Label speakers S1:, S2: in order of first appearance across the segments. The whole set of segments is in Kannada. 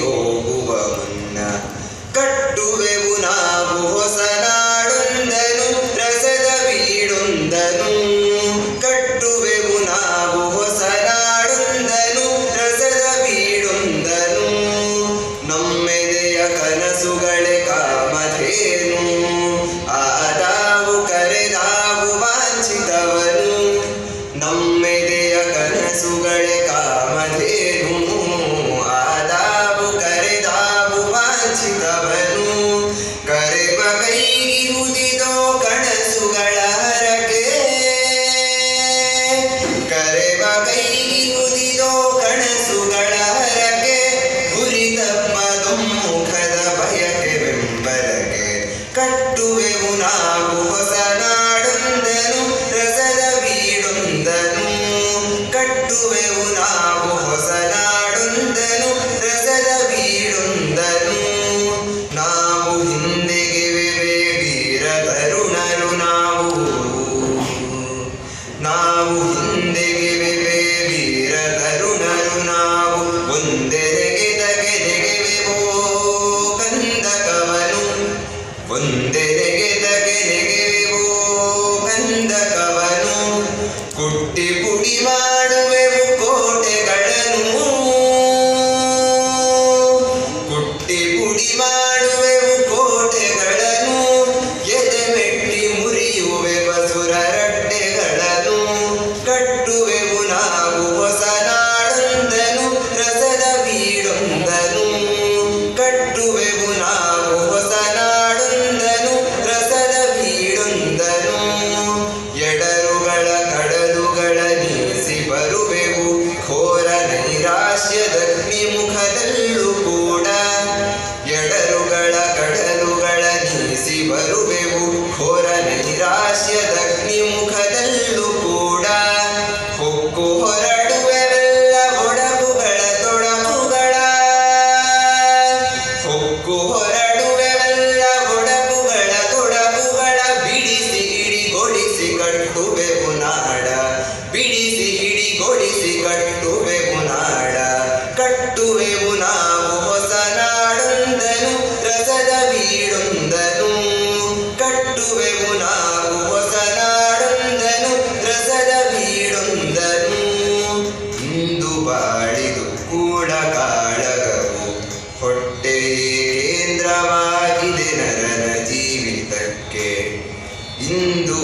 S1: ಹೋಗುವ ಮುನ್ನ ಕಟ್ಟುವೆವು ನಾವು ಹೊಸನ ಮೆಚ್ಚುವೆವು ನಾವು ಹೊಸನಾಡುಂದನು ರಸದ ಬೀಡುಂದನು. ನಾವು ಹಿಂದೆಗೆವೆ ವೀರ ತರುಣರು ನಾವು. ನಾವು ಹಿಂದೆಗೆವೆ ವೀರ ತರುಣರು ನಾವು. ಒಂದೆರೆಗೆ ತಗೆದೆಗೆವೆವೋ ಕಂದಕವನು. ಒಂದೆರೆಗೆ ತಗೆದೆಗೆವೆವೋ ಕಂದಕವನು. ಕುಟ್ಟಿ ಪುಡಿ Iman.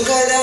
S1: lugar